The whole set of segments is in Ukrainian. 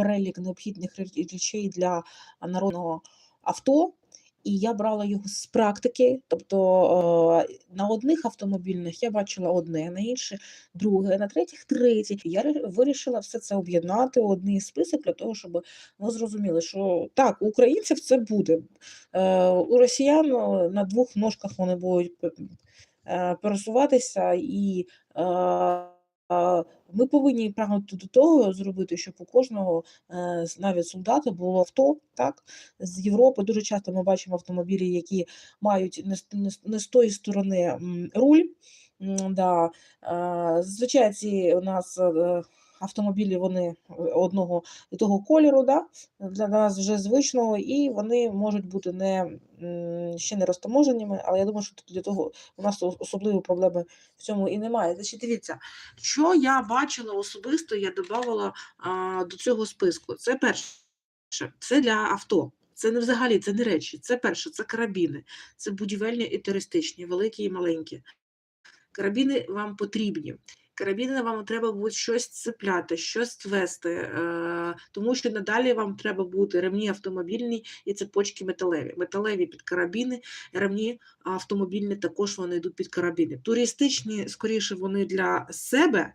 перелік необхідних речей для народного авто. І я брала його з практики. Тобто е, на одних автомобільних я бачила одне, на інших друге, на третіх третє. Я вирішила все це об'єднати у одний список для того, щоб ми зрозуміли, що так, у українців це буде. Е, У росіян е, на двох ножках вони будуть пересуватися, і ми повинні прагнути до того зробити, щоб у кожного, е, навіть солдата, було авто. Так? З Європи дуже часто ми бачимо автомобілі, які мають не з, тої сторони руль. Да. Звичайно, ці у нас е, автомобілі вони е, одного і того кольору, да? для нас вже звичного, і вони можуть бути не ще не розтаможеними, але я думаю, що для того у нас ос- особливої проблеми в цьому і немає. Значить, дивіться, що я бачила особисто, я додавала до цього списку. Це перше, це для авто. Це не взагалі, це не речі. Це перше, це карабіни, це будівельні і туристичні, великі і маленькі. Карабіни вам потрібні. Карабіни вам треба буде щось цепляти, щось вести, е, тому що надалі вам треба бути ремні автомобільні і цепочки металеві. Металеві під карабіни, ремні автомобільні також вони йдуть під карабіни. Туристичні, скоріше, вони для себе,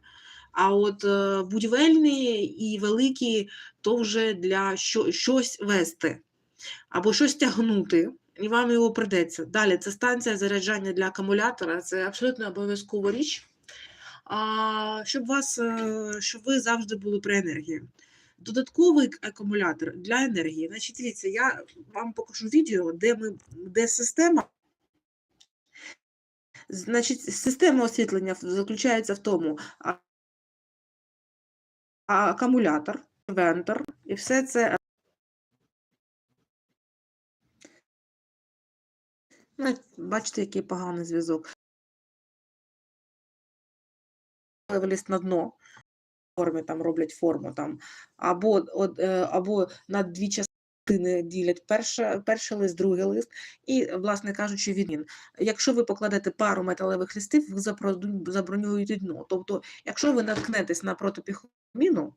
а от е, будівельні і великі то вже для що, щось вести або щось тягнути. І вам його придеться. Далі це станція заряджання для акумулятора, це абсолютно обов'язкова річ щоб вас, е, щоб ви завжди були при енергії. Додатковий акумулятор для енергії. Значить, дивіться, я вам покажу відео, де ми, де система. Значить, система освітлення заключається в тому, а, акумулятор, вентор, і все це. Ну, бачите, який поганий зв'язок. Виліз на дно форми там роблять форму там, або, от, е, або на дві частини ділять перша, перший лист, другий лист, і, власне кажучи, відмін. Якщо ви покладете пару металевих листів, ви забронюєте дно. Тобто, якщо ви наткнетесь на протипіхову міну,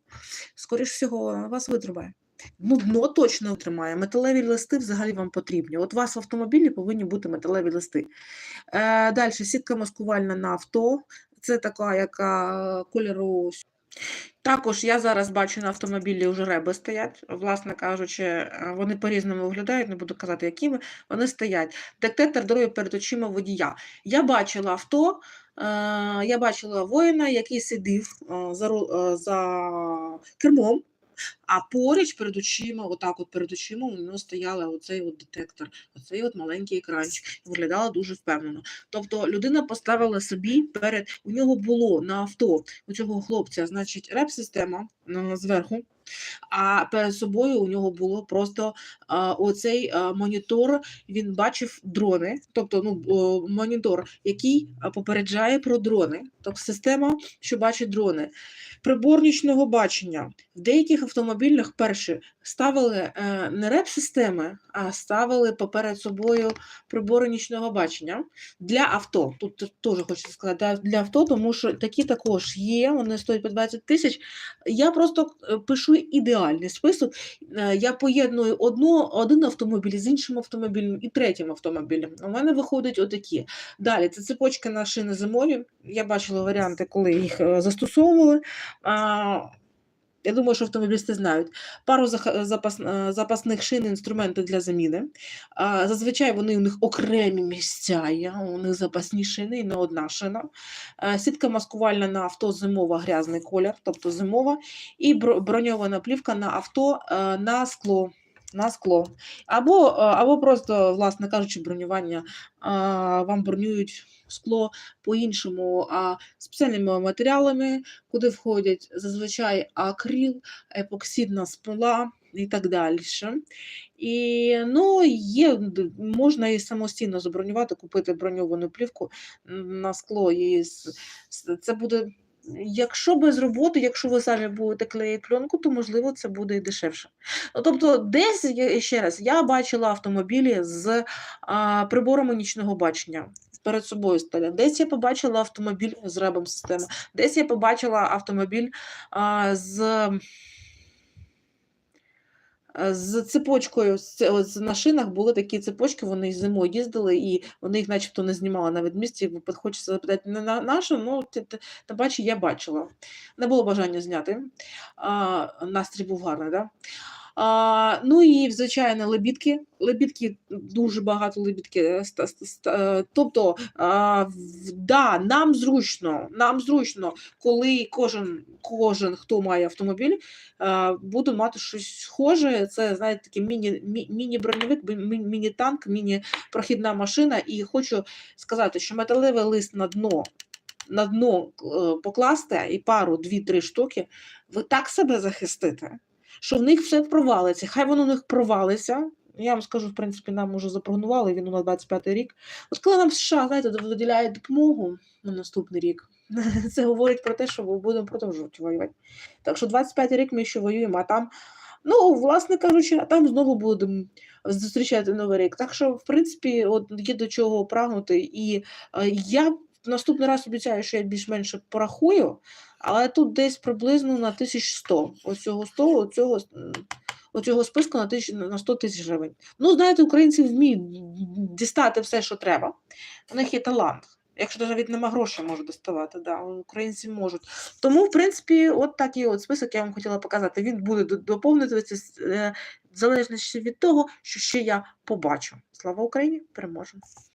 скоріш всього, вас витримає. Ну, дно точно тримає. Металеві листи взагалі вам потрібні. От у вас в автомобілі повинні бути металеві листи. Е, Далі сітка маскувальна на авто. Це така, яка кольору. Також я зараз бачу на автомобілі вже реби стоять. Власне кажучи, е, вони по-різному виглядають, не буду казати, якими. Вони стоять. Детектор дороги перед очима водія. Я бачила авто, е, я бачила воїна, який сидів е, за, е, за кермом. А поруч перед очима, отак от перед очима у нього стояла оцей от детектор, оцей от маленький екранчик. І Виглядала дуже впевнено. Тобто людина поставила собі перед, у нього було на авто у цього хлопця, значить, реп-система зверху, а перед собою у нього було просто а, оцей а, монітор, він бачив дрони, тобто ну, о, монітор, який попереджає про дрони, тобто система, що бачить дрони. Прибор нічного бачення. В деяких автомобілях перші ставили е, не реп-системи, а ставили поперед собою прибори нічного бачення для авто. Тут теж хочу сказати для- авто, тому що такі також є, вони стоять по 20 тисяч. Я просто е, пишу ідеальний список. Е, Я поєдную одну, один автомобіль з іншим автомобілем і третім автомобілем. У мене виходить отакі. Далі це цепочки на шини зимові. Я бачила варіанти, коли їх е, застосовували. Я думаю, що автомобілісти знають. Пару е, запасних шин інструменти для заміни. Зазвичай вони у них окремі місця є, у них запасні шини і не одна шина. Е, Сітка маскувальна на авто зимова грязний колір, тобто зимова, і броньована плівка на авто е, на скло. На скло. Або, е, або просто, власне кажучи, бронювання а, вам бронюють скло по-іншому, а спеціальними матеріалами, куди входять зазвичай акрил, епоксидна смола і так далі. І ну, є, можна і самостійно забронювати, купити броньовану плівку на скло. І це буде, якщо без роботи, якщо ви самі будете клеїти пленку, то можливо це буде і дешевше. Ну, тобто, десь ще раз, я бачила автомобілі з а, приборами нічного бачення. Перед собою стоять. Десь я побачила автомобіль з ребом системи, десь я побачила автомобіль а, з з цепочкою з, на шинах були такі цепочки, вони зимою їздили, і вони їх начебто не знімали на відмісті. Хочеться запитати, не на нашу, ну тим ти, ти я бачила. Не було бажання зняти. А, настрій був гарний, да? А, ну і, звичайно, лебідки. Лебідки, дуже багато лебідки. е, е, Тобто, а, да, нам зручно, нам зручно, коли кожен, кожен хто має автомобіль, а, буде мати щось схоже. Це, знаєте, такий міні, мі- міні-броньовик, міні-танк, міні-прохідна машина. І хочу сказати, що металевий лист на дно. На дно е, покласти і пару, дві-три штуки, ви так себе захистите, що в них все провалиться. Хай воно в них провалиться. Я вам скажу, в принципі, нам уже запрогнували він на 25 рік. От коли нам США, знаєте, виділяють допомогу на наступний рік, це говорить про те, що ми будемо продовжувати воювати. Так що 25 рік ми ще воюємо, а там, ну, власне кажучи, а там знову будемо зустрічати новий рік. Так що, в принципі, от є до чого прагнути. І е, я наступний раз обіцяю, що я більш-менше порахую, але тут десь приблизно на 1100. Оцього 100, оцього, оцього списку на, тисяч, на 100 тисяч гривень. Ну, знаєте, українці вміють дістати все, що треба. У них є талант. Якщо навіть нема грошей, можуть доставати, да, українці можуть. Тому, в принципі, от такий от список я вам хотіла показати. Він буде до- доповнюватися е, в залежності від того, що ще я побачу. Слава Україні! Переможемо!